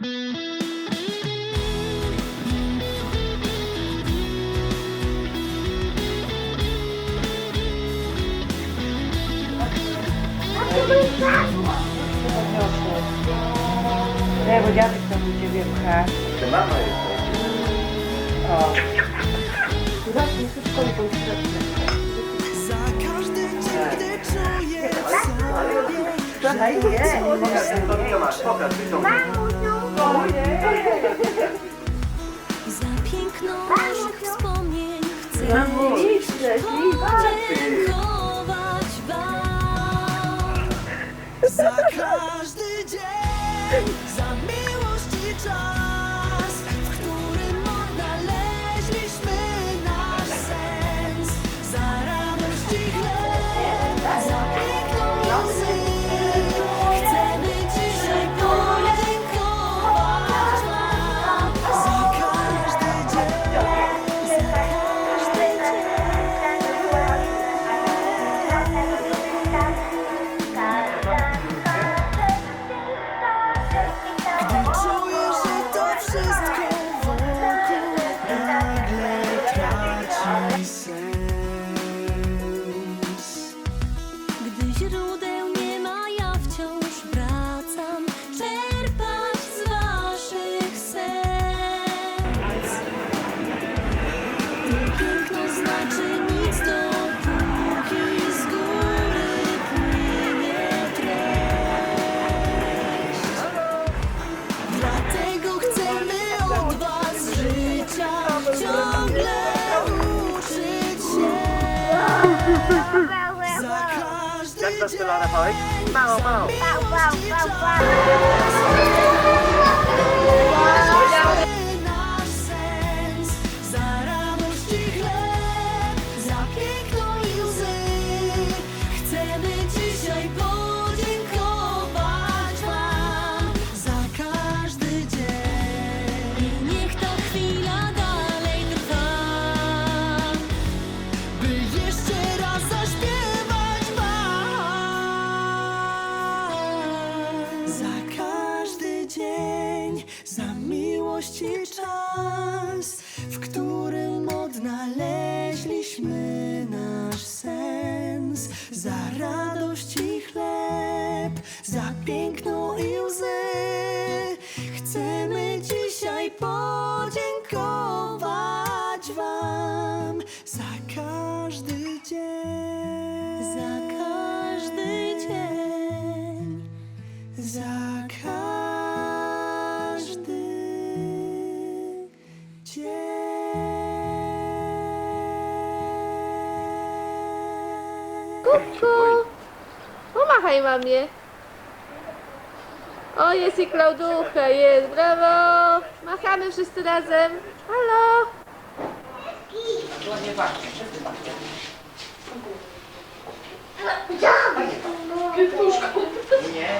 Nie, bo dziadek tam u ciebie pcha. Ty mama jesteś. O. Zacznij szybko i. Tutaj nie. Pokaż, to co masz, pokaż, ty to Za piękno naszych wspomnień chcę podziękować Wam. Za źródeł nie ma, ja wciąż wracam czerpać z waszych serc. To piękno znaczy nic, dopóki z góry płynie treść. Dlatego chcemy od was życia ciągle được từ đó là tới. Vào vào. Vào vào vào vào. Za miłość i czas, w którym odnaleźliśmy nasz sens. Za radość i chleb, za piękno i łzy. Chcemy dzisiaj podziękować Wam za Kuku! Pomachaj mamie. O, jest i Klauducha, jest, brawo! Machamy wszyscy razem. Halo! Nie.